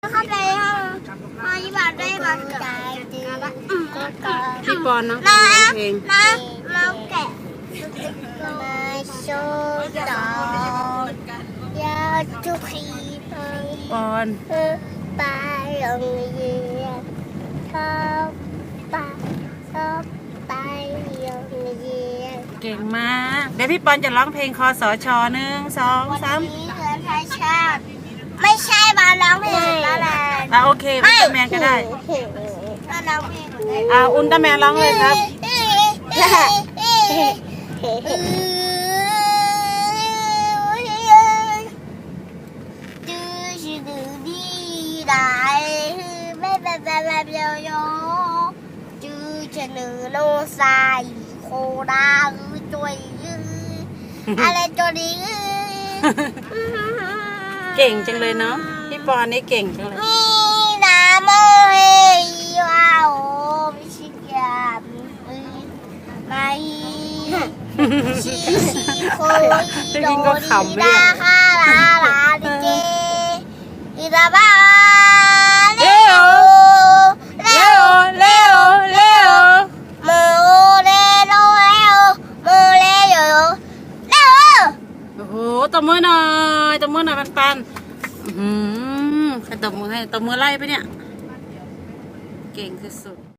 เข้าไปห้องห้องยี่บาทได้บัตรใจดีพี่ปอนน้องนะร้องเพลงนะเราแกะมาโชว์ต่อยาทุกทีไปปอนไปโรงเรียนชอบไปชอบไปโรงเรียนเก่งมาก เดี๋ยวพี่ปอนจะร้องเพลงคอสชหนึ่งสองวันสามนี้เรียนไทยชาติไม่ใช่ อะโอเคอุลตร้าแมนก็ได้มาร้องเพลงเหมือนกันอ่าอุลตร้าแมนร้องเลยครับอะไรตัวนี้เก่งจังเลยเนาะพี่ปอนนี่เก่งจังเลย ชิชิโคอิโดดีดาคาลาลาดิเจอิดาบาเลโอเลเร็โอเร็วเร็วโมเลโลเลโอโมเลโยเลโอโอ้โหตบมือหน่อยตบมือหน่อยปันปันอื้อหือใครตบมือให้ตบมือไล่ไปเนี่ย เก่งที่สุด